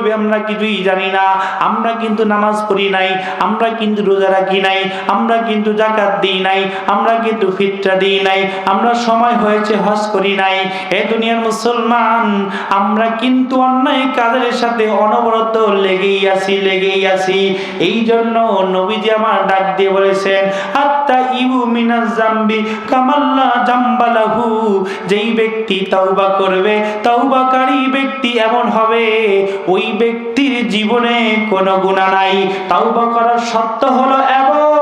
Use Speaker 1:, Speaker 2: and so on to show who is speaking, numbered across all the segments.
Speaker 1: করবে আমরা কিছুই জানি না। আমরা কিন্তু নামাজ পড়ি নাই, আমরা কিন্তু রোজা রাখি নাই, আমরা কিন্তু জাকাত দিই নাই, আমরা কিন্তু ফিতরা দিই নাই, আমরা সময় হয়েছে হজ করি নাই। এ দুনিয়ার মুসলমান, আমরা কিন্তু অন্যায় কাজের সাথে অনবরত লেগেই আছি লেগেই আছি। এই জন্য নবীজি আমার ডাক দিয়ে বলেছেন, আত্মা মিনাজ জাম্বি, কামাল্লা জাম্বালাহু যেই ব্যক্তি তাওবা করবে, তাওবাকারী ব্যক্তি এমন হবে, ওই ব্যক্তির জীবনে কোনো গুণা নাই। তাওবা করার সত্য হলো এমন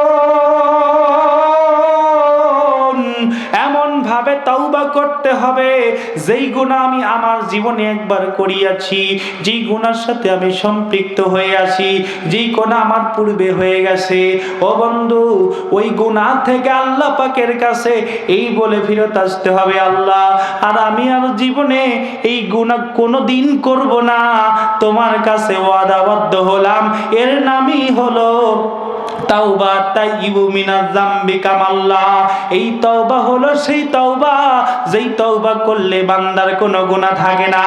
Speaker 1: ভাবে তওবা করতে হবে? যেই গুণা আমি আমার জীবনে একবার করিয়াছি, যেই গুণার সাথে আমি সম্পৃক্ত হয়ে আছি, যেই গুণা আমার পূর্বে হয়ে গেছে, ও বন্ধু, ওই গুণা থেকে আল্লাহ পাকের কাছে এই বলে ফিরত আসতে হবে আল্লাহ। আর আমি আর জীবনে এই গুণা কোনো দিন করব না। তোমার কাছে ওয়াদাবদ্ধ হলাম। এর নামই হলো তাওবা এই তওবা হলো সেই তওবা, যেই তওবা করলে কোনো থাকে না।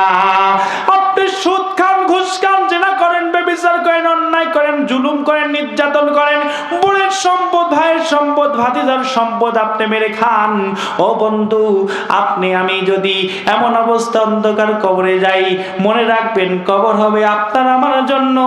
Speaker 1: ঘুষ করেন করেন, অন্যায় করেন, জুলুম করেন, নির্যাতন করেন, বোনের সম্পদ, ভাইয়ের সম্পদ ভাতিজার সম্পদ আপনি মেরে খান। ও বন্ধু, আপনি, আমি যদি এমন অবস্থা অন্ধকার কবরে যাই, মনে রাখবেন কবর হবে আপনার আমার জন্য।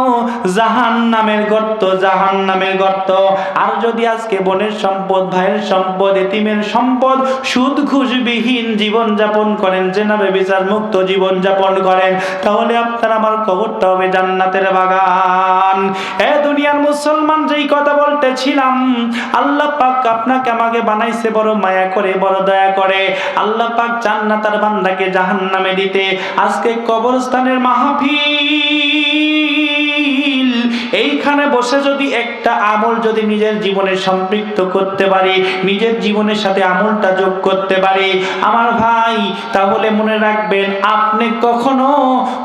Speaker 1: জাহান নামের গর্ত জাহান নামের গর্ত। আর যদি আজকে বোনের সম্পদ, ভাইয়ের সম্পদ, এতিমের সম্পদ, সুদ ঘুষবিহীন জীবন যাপন করেন, জেনাবে বিচার মুক্ত জীবন যাপন করেন, তাহলে আপনার আমার কবরটা হবে জান্নাতের বাগান। এ দুনিয়ার মুসলমান যেই কথা বলতেছিলাম, আল্লাহ পাক আপনাকে আমাকে বানাইছে বড় মায়া করে, বড় দয়া করে। আল্লাহ পাক জান্নাতার বান্দাকে জাহান্নামে দিতে আজকে কবরস্থানের মাহফিল। এইখানে বসে যদি একটা আমল যদি নিজের জীবনে সম্পৃক্ত করতে পারি, নিজের জীবনের সাথে আমলটা যোগ করতে পারি, আমার ভাই, তাহলে মনে রাখবেন আপনি কখনো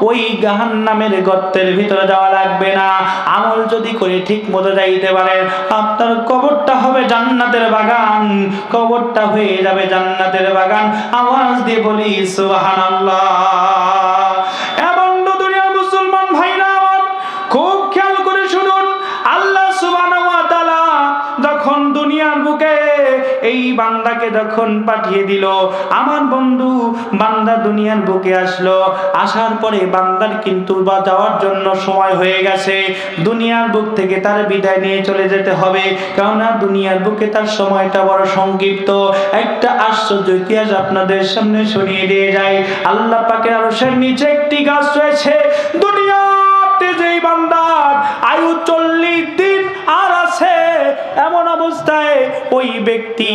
Speaker 1: ওই গাহান নামের গর্তের ভিতরে যাওয়া লাগবে না। আমল যদি করে ঠিক মতো যাইতে পারেন, আপনার কবরটা হবে জান্নাতের বাগান, কবরটা হয়ে যাবে জান্নাতের বাগান। আওয়াজ দিয়ে বলি, সুবহানাল্লাহ। যখন পাঠিয়ে দিল, আমার বন্ধু বান্দা দুনিয়ার বুকে আসলো। আসার পরে বান্দার কিন্তু বা যাওয়ার জন্য সময় হয়ে গেছে। দুনিয়ার বুক থেকে তার বিদায় নিয়ে চলে যেতে হবে। কেননা দুনিয়ার বুকে তার সময়টা বড় সংক্ষিপ্ত। একটা আশ্চর্য ইতিহাস আপনাদের সামনে শুনিয়ে দিয়ে যায় আল্লাহ পাকের আরশের নিচে একটি গাছ রয়েছে। দুনিয়াতে যেই বান্দার আয়ু চল্লিশ দিন আর এমন অবস্থায় ওই ব্যক্তি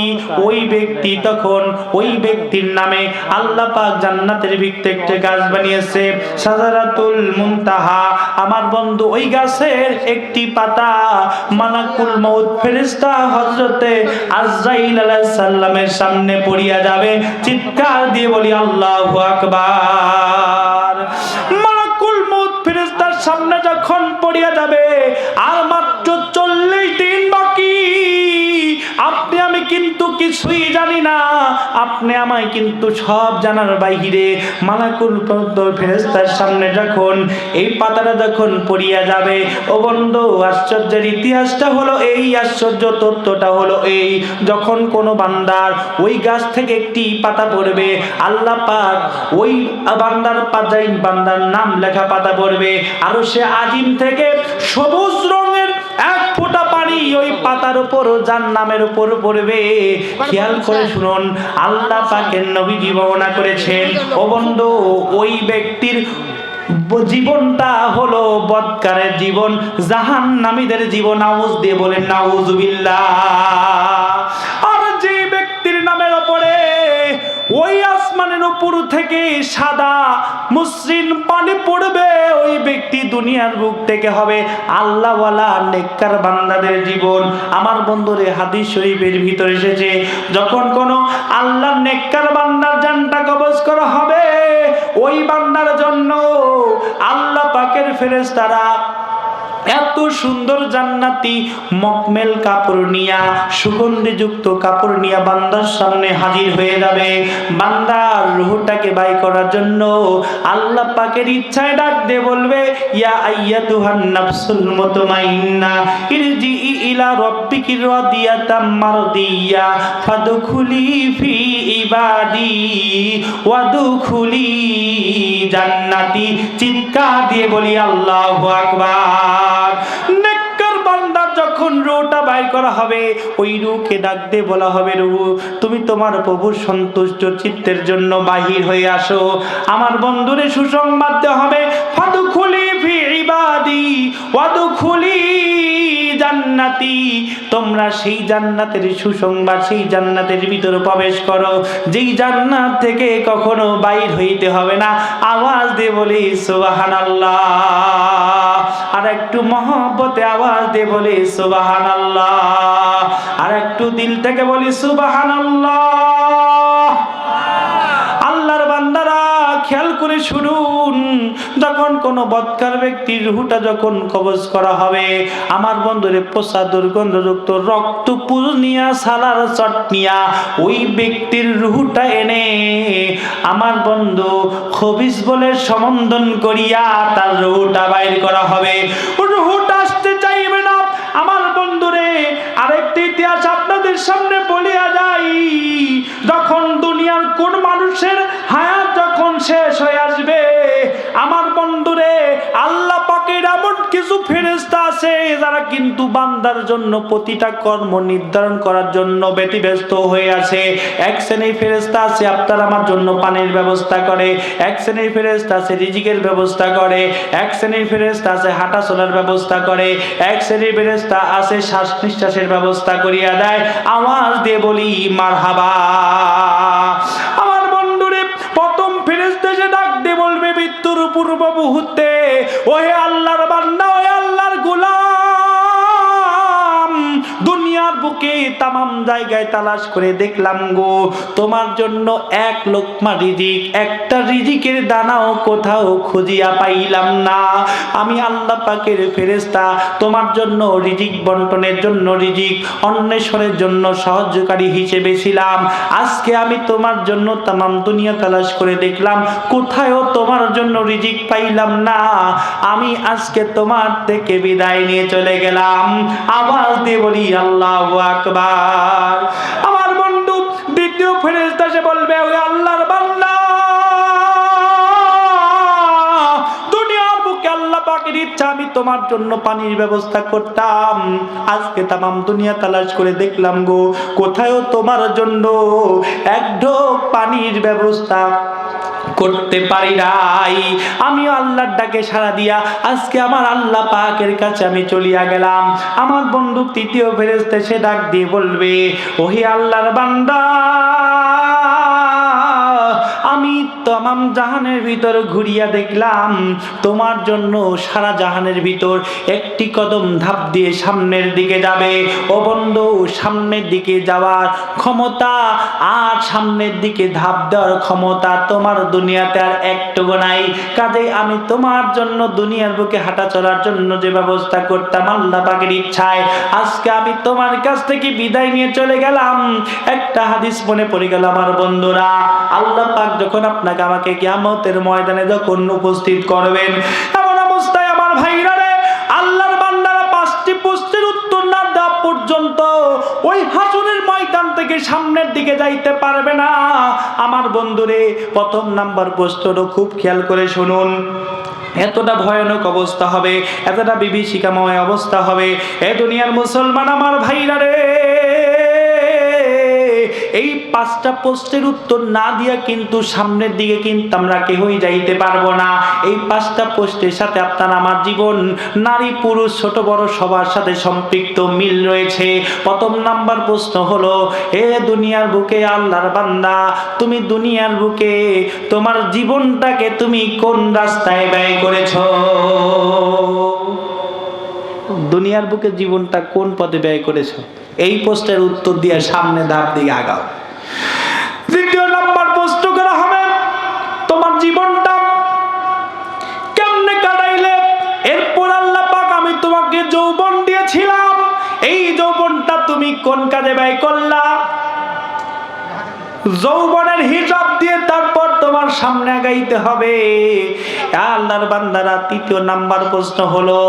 Speaker 1: ওই ব্যক্তি তখন ওই ব্যক্তির নামে আল্লাহ পাক জান্নাতের ভিত্তি একটা গাছ বানিয়েছে, সাজারাতুল মুনতাহা। আমার বন্ধু, ওই গাছের একটি পাতা মালাকুল মউত, ফেরেশতা হযরতে আজরাইল আলাইহিস সালামের সামনে পড়িয়া যাবে। চিৎকার দিয়ে বলি, আল্লাহু আকবার। মালাকুল মউত ফেরেশতার সামনে যখন পড়িয়া যাবে, আর কিন্তু কিছুই জানি না। আপনি আমায় কিন্তু সব জানার বাইরে মালাকুল ফেরেস্তার সামনে যখন এই পাতাটা যখন পড়িয়া যাবে, ও বন্ধু, আশ্চর্যের ইতিহাসটা হলো এই, আশ্চর্য তথ্যটা হলো এই, যখন কোনো বান্দার ওই গাছ থেকে একটি পাতা পড়বে, আল্লাহ পাক ওই বান্দার পাতাই বান্দার নাম লেখা পাতা পড়বে, আর সে আজিম থেকে সবুজ রঙের এক ফোঁটা পানি ওই পাতার উপর যার নামের উপর পড়বে। খেয়াল করে শুনুন, আল্লাহ পাকের নবীজি বর্ণনা করেছেন, ও বন্ধু, ওই ব্যক্তির জীবনটা হলো বদকারের জীবন জাহান নামীদের জীবন আউজ দিয়ে বলেন, নাউজুবিল্লাহ। আর যে ব্যক্তির নামের ওপরে ওই আসমানের উপর থেকে সাদা মসৃণ পানি পড়বে, ওই ব্যক্তি দুনিয়ার বুক থেকে হবে আল্লাহওয়ালা, নেককার বান্দাদের জীবন। আমার বন্ধুরে, হাদিস শরীফের ভিতরে এসেছে, যখন কোনো আল্লাহ নেককার বান্দার জানটা কবজ করা হবে, ওই বান্দার জন্য আল্লাহ পাকের ফেরেশতারা এত সুন্দর জান্নাতি মকমেল কাপড় নিয়া, সুগন্ধিযুক্ত কাপড় নিয়া বান্দার সামনে হাজির হয়ে যাবে। বান্দার রুহটাকে বাই করার জন্য আল্লাহ পাকের ইচ্ছায় ডাক দিয়ে বলবে, ইয়া আইয়াতুহান নাফসুল মুতমাইন্না ইরজি ইলা রাব্বিকি রাদিয়াতাম মারদিয়া, ফাদখুলি ফি ইবাদি, ওয়াদখুলি জান্নাতি চিৎকার দিয়ে বলি, আল্লাহু আকবার। যখন বাইর করা হবে, ওই রুকে ডাক বলা হবে রু তুমি তোমার প্রভুর সন্তুষ্ট চিত্তের জন্য বাহির হয়ে আসো। আমার বন্ধুরে সুসংবাদ হবে ফাদু খুলি ফি ইবাদি ওয়াদু খুলি জান্নাতি। তোমরা সেই জান্নাতের সুসংবাদ, সেই জান্নাতের ভিতরে প্রবেশ করো। যেই জান্নাত থেকে কখনো বাইর হইতে হবে না। আওয়াজ দিয়ে বলি, সুবহানাল্লাহ। আর একটু মহব্বতে আওয়াজ দিয়ে বলি, সুবহানাল্লাহ। আর একটু দিল থেকে বলি, সুবহানাল্লাহ আল্লাহর বান্দারা খেয়াল করে শুনুন। যখন কোনো বৎকার ব্যক্তির রুহুটা যখন কবজ করা হবে, আমার বন্ধুরে পোষা দুর্গন্ধযুক্ত রক্ত পুজনিয়া সালার চটনিয়া, ওই ব্যক্তির রুহুটা এনে আমার বন্ধু খবিস বলে সমন্ধন করিয়া তার রুহুটা বাইর করা হবে। যারা কিন্তু বান্দার জন্য প্রতিটা কর্ম নির্ধারণ করার জন্য ব্যতিব্যস্ত হয়ে আছে, এক শ্রেণির ফেরেস্তা আছে, আপনার আমার জন্য পানির ব্যবস্থা করে, এক শ্রেণির ফেরেস্তা আছে, রিজিকের ব্যবস্থা করে, এক শ্রেণির ফেরেস্তা আছে, হাঁটা চলার ব্যবস্থা করে, এক শ্রেণির ফেরেস্তা আছে, শ্বাস নিঃশ্বাসের ব্যবস্থা করিয়া দেয়। আওয়াজ দিয়ে বলি মার হাবা আমার বন্ধুরে, প্রথম ফেরেস্তা এসে ডাক দিয়ে বলবে, মৃত্যুর পূর্ব মুহূর্তে, ওহে আল্লাহর তামাম জায়গায় তালাশ করে দেখলাম গো, তোমার জন্য এক লোকমা রিজিক, একটা রিজিকের দানাও কোথাও খুঁজিয়া পাইলাম না। আমি আল্লাহ পাকের ফেরেস্তা তোমার জন্য রিজিক বন্টনের জন্য রিজিক, অন্বেষণের জন্য সহযোগকারী হিসেবে ছিলাম। আজকে আমি তোমার জন্য তামাম দুনিয়া তালাশ করে দেখলাম, কোথায়ও তোমার জন্য রিজিক পাইলাম না। আমি আজকে তোমার থেকে বিদায় নিয়ে চলে গেলাম। আওয়াজ দিয়ে বলি, আল্লাহ আকবার। আমার বন্ধু দ্বিতীয় ফেরেস্তা সে বলবে, ওই আল্লাহর বান্দা, দুনিয়ার বুকে আল্লাহ পাকের ইচ্ছা, আমি তোমার জন্য পানির ব্যবস্থা করতাম। আজকে তামাম দুনিয়া তালাশ করে দেখলাম গো, কোথায়ও তোমার জন্য এক ঢোক পানির ব্যবস্থা করতে পারি নাই। আমি আল্লাহর ডাকে সাড়া দিয়া, আজকে আমার আল্লাহ পাকের কাছে আমি চলিয়া গেলাম। আমার বন্ধু তৃতীয় ফেরেস্তে সে ডাক দিয়ে বলবে, ওহি আল্লাহর বান্দা তমাম জাহানের ভিতর ঘুরিয়া দেখলাম, তোমার জন্য সারা জাহানের ভিতর একটি কদম ধাপ দিয়ে সামনের দিকে যাবে। ও বন্ধু, সামনের দিকে যাওয়ার ক্ষমতা আর সামনের দিকে ধাপ দেওয়ার ক্ষমতা তোমার দুনিয়াতে আর একটুকু নাই। কাজে আমি তোমার জন্য দুনিয়ার বুকে হাঁটা চলার জন্য যে ব্যবস্থা করতাম আল্লাহ পাকের ইচ্ছায়, আজকে আমি তোমার কাছ থেকে বিদায় নিয়ে চলে গেলাম। একটা হাদিস মনে পড়ে গেল আমার বন্ধুরা, আল্লাহ পাক যখন আপনাকে আমাকে কিয়ামতের ময়দানে যখন উপস্থিত করবেন, এমন অবস্থায় আমার ভাইরা রে, আল্লাহর বান্দারা পাঁচটি প্রশ্নের উত্তর না দেওয়া পর্যন্ত ওই হাসুরের ময়দান থেকে সামনের দিকে যাইতে পারবে না। আমার বন্ধুরে, প্রথম নাম্বার প্রশ্নটা খুব খেয়াল করে শুনুন। এতটা ভয়ানক অবস্থা হবে, এতটা বিভীষিকাময় অবস্থা হবে, এ দুনিয়ার মুসলমান আমার ভাইরা রে পাঁচটা প্রশ্নের উত্তর না দিয়া কিন্তু সামনের দিকে কিন্তু আমরা কেউই যাইতে পারব না। এই পাঁচটা প্রশ্নের সাথে আপনার আমার জীবন, নারী, পুরুষ, ছোট, বড় সবার সাথে সম্পৃক্ত মিল রয়েছে। প্রথম নাম্বার প্রশ্ন হলো, এ দুনিয়ার বুকে আল্লাহর বান্দা, তুমি দুনিয়ার বুকে তোমার জীবনটাকে তুমি কোন রাস্তায় ব্যয় করেছ? দুনিয়ার বুকে জীবনটা কোন পথে ব্যয় করেছ? এই প্রশ্নের উত্তর দিয়ে সামনে ধাপ দিকে আগাও। জীবনটা কেমনে কাটাইলে? এরপর আল্লাহ পাক আমি তোমাকে যৌবন দিয়েছিলাম। এই যৌবনটা তুমি কোন কাজে ব্যয় করলা? যৌবনের হিসাব দিয়ে তারপর তোমার সামনে আগাইতে হবে। আল্লাহর বান্দারা, তৃতীয় নাম্বার প্রশ্ন হলো,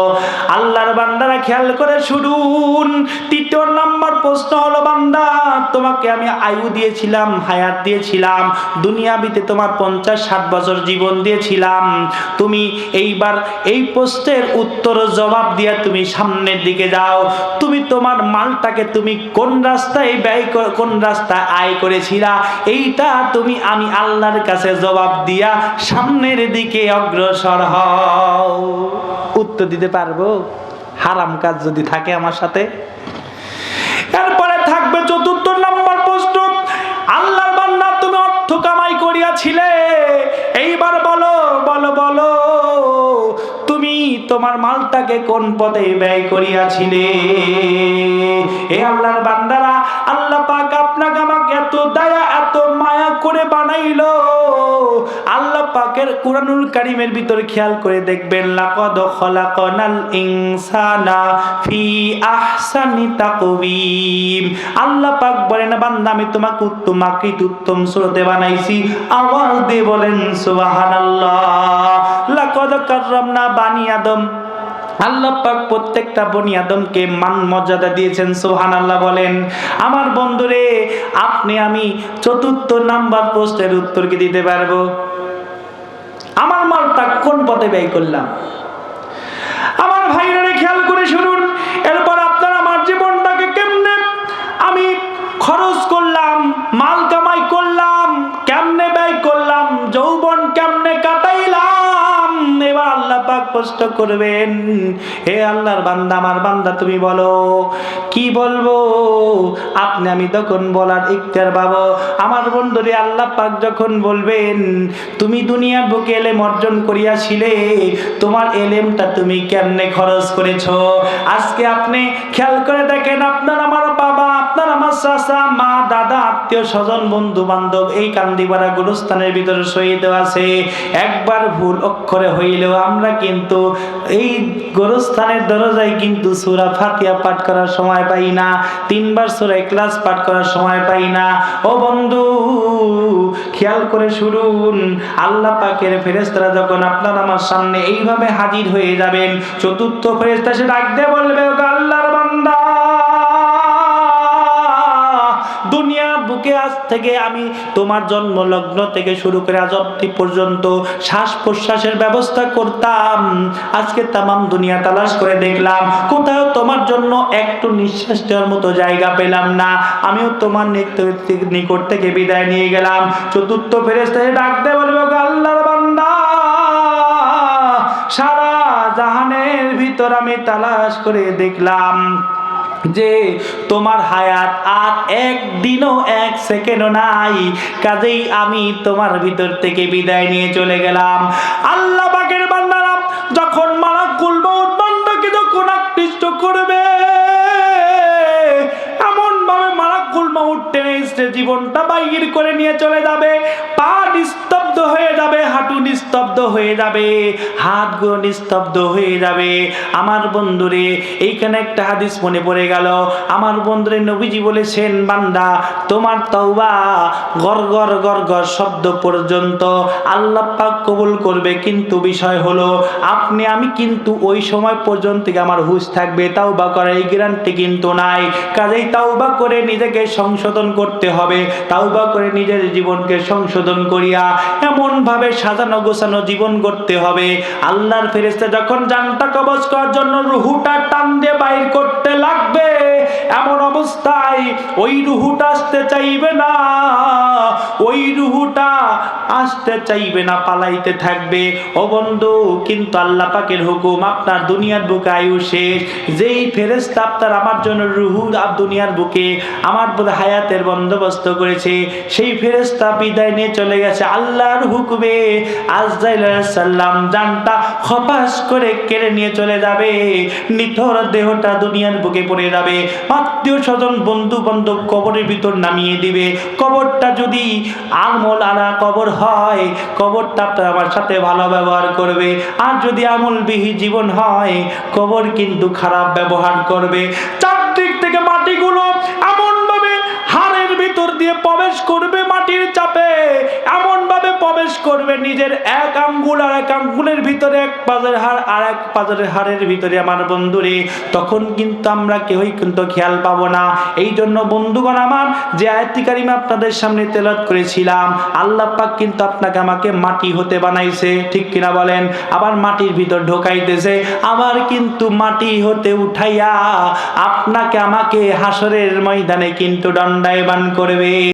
Speaker 1: আল্লাহর বান্দারা খেয়াল করে শুনুন। তৃতীয় নাম্বার প্রশ্ন হলো, বান্দা, তোমাকে আমি আয়ু দিয়েছিলাম, হায়াত দিয়েছিলাম, দুনিয়াবিতে তোমার পঞ্চাশ, ষাট বছর জীবন দিয়েছিলাম। তুমি এইবার এই প্রশ্নের উত্তর জবাব দিয়ে তুমি সামনের দিকে যাও। তুমি তোমার মালটাকে তুমি কোন রাস্তায় ব্যয় কোন রাস্তায় আয় করেছিলা? এইটা তুমি, আমি আল্লাহর কাছে জবাব দিয়া সামনের দিকে অগ্রসর উত্তর দিতে পারব? হারাম কাজ যদি থাকে আমার সাথে। এরপরে থাকবে চতুর্থ নম্বর প্রশ্ন। তুমি অর্থ কামাই করিয়াছিলে। এইবার বলো বলো বলো, তুমি তোমার মালটাকে কোন পথে ব্যয় করিয়াছিলে? এ আল্লাহর বান্দারা, আল্লাহ পাক আপনাকে আমাকে এত দয়া, এত মায়া করে বানাইলো। আল্লাহ পাকের কুরআনুল কারীমের ভিতর খেয়াল করে দেখবেন, লাকাদ খলাকনাল ইনসানা ফি আহসানি তাকওয়িম। আল্লাহ পাক বলেন বান্দা, আমি তোমাকে উত্তম আকৃতি, উত্তম সুরতে বানাইছি। আওয়াজ দিয়ে বলেন, সুবহানাল্লাহ। লাকাদ কাররামনা বানি আদম। আল্লাহ পাক প্রত্যেকটা বনি আদমকে মান মর্যাদা দিয়েছেন সোহান আল্লাহ বলেন। আমার বন্ধুরে, আপনি আমি চতুর্থ নাম্বার প্রশ্নের উত্তর কি দিতে পারব? আমার মালটা কোন পথে ব্যয় করলাম? আমার ভাইরা খেয়াল করে শুনুন, এরপর আপনার আমার জীবনটাকে কেমনে আমি খরচ করলাম, মাল কামাই করলাম, কেমনে ব্যয় করলাম, যৌবন কেমনে কাটাইলাম, এবার আল্লাহ পাক প্রশ্ন করবেন, হে আল্লাহর বান্দা, আমার বান্দা, তুমি বলো কি বলব? আপনি, আমি তখন বলার ইফতার পাবো। আমার বন্ধুরে আল্লাহ পাক যখন বলবেন, তুমি দুনিয়ার বুকে এলেম অর্জন করিয়াছিলে, তোমার এলেমটা তুমি কেমনে খরচ করেছ? আজকে আপনি খেয়াল করে দেখেন আপনার আমার বাবা আপনার, আমার চাচা, মা, দাদা, আত্মীয় স্বজন, বন্ধু বান্ধব, এই কান্দিপাড়া গুরুস্থানের ভিতরে শহীদ আছে। একবার ভুল অক্ষরে হইলেও আমরা কিন্তু এই দরজায় কিন্তু সুরা ফাতিয়া পাঠ করার সময় পাই না। তিনবার সুরা ক্লাস পাঠ করার সময় পাই না। ও বন্ধু, খেয়াল করে শুনুন, আল্লাহ পাকের ফেরেস্তারা যখন আপনার আমার সামনে এইভাবে হাজির হয়ে যাবেন, চতুর্থ ফেরেস্তা সে ডাক দিয়ে বলবে "ও আল্লাহর আজ থেকে আমি তোমার জন্ম লগ্ন থেকে শুরু করে আজ অব্দি পর্যন্ত শ্বাস প্রশ্বাসের ব্যবস্থা করতাম। আজকে তামাম দুনিয়া তালাশ করে দেখলাম, কোথাও তোমার জন্য একটু নিঃশ্বাস দেওয়ার মতো জায়গা পেলাম না। আমিও তোমার নিকট- থেকে বিদায় নিয়ে গেলাম। চতুর্থ ফেরেস্তায় ডাক দেয় বলবে, "ওগো আল্লাহর বান্দা, সারা জাহানের ভিতর আমি তালাশ করে দেখলাম। যে তোমার হায়াত আর একদিনও এক সেকেন্ডও নাই। কাজেই আমি তোমার ভিতর থেকে বিদায় নিয়ে চলে গেলাম। আল্লাহ পাকের বান্দারা যখন মালাকুল মউত বান্দাকে যখন আকৃষ্ট করবে এমন ভাবে মউত টেনে এসে জীবনটা বাহির করে নিয়ে চলে যাবে পা নিস্তব্ধ হয়ে যাবে হাঁটু নিস্তব্ধ হয়ে যাবে, হাতগুলো নিস্তব্ধ হয়ে যাবে। আমার বন্ধুরে, এইখানে একটা হাদিস মনে পড়ে গেল। আমার বন্ধুরে নবীজি বলেছেন, বান্দা, তোমার তওবা গর গর গর গর শব্দ পর্যন্ত আল্লাহ পাক কবুল করবে। কিন্তু বিষয় হলো, আপনি, আমি কিন্তু ওই সময় পর্যন্ত আমার হুশ থাকবে। তাওবা করার এই গ্যারান্টি কিন্তু নাই। কাজেই তাওবা করে নিজেকে সংশোধন করতে হবে। তাওবা করে নিজের জীবনকে সংশোধন করিয়া এমন ভাবে সাজানো গোছানো জীবন করতে হবে। আল্লাহর ফেরেস্তা যখন জানটা কবজ করার জন্য রুহুটা টান দিয়ে বাইর করতে লাগবে, এমন অবস্থায় ওই রুহুটা আসতে চাইবে না। ওই রুহুটা আসতে চাইবে না, পালাইতে থাকবে। ও বন্ধু, কিন্তু আল্লাহ পাকের হুকুম আপনার দুনিয়ার বুকে আয়ু শেষ। যেই ফেরেস্তা আপনার আমার জন্য রুহু আর দুনিয়ার বুকে আমার হায়াতের বন্দোবস্ত করেছে, সেই ফেরেস্তা বিদায় নিয়ে চলে গেছে। আল্লাহর হুকুমে আজরাইল যদি আমল আমার সাথে ভালো ব্যবহার করবে। আর যদি জীবন হয়, কবর কিন্তু খারাপ ব্যবহার করবে। চারদিক থেকে মাটিগুলো এমনভাবে হাড়ের ভিতর দিয়ে প্রবেশ করবে মাটির চাপে। এমন প্রবেশ করবে নিজের এক আঙ্গুল আর এক আঙ্গুলের ভিতরে, এক পাজের হাড় আর এক পাজরের হাড়ের ভিতরে, আমার বন্ধুরে। তখন কিন্তু আমরা কেউই কিন্তু খেয়াল পাবো না। এই জন্য বন্ধুগণ আমার, যে আয়াতি কারিমা আপনাদের সামনে তেলাত করেছিলাম, আল্লাহ পাক কিন্তু আপনাকে আমাকে মাটি হতে বানাইছে। ঠিক কিনা বলেন? আবার মাটির ভিতর ঢোকাইতেছে। আবার কিন্তু মাটি হতে উঠাইয়া আপনাকে আমাকে হাসরের ময়দানে কিন্তু দণ্ডায়বান করবে।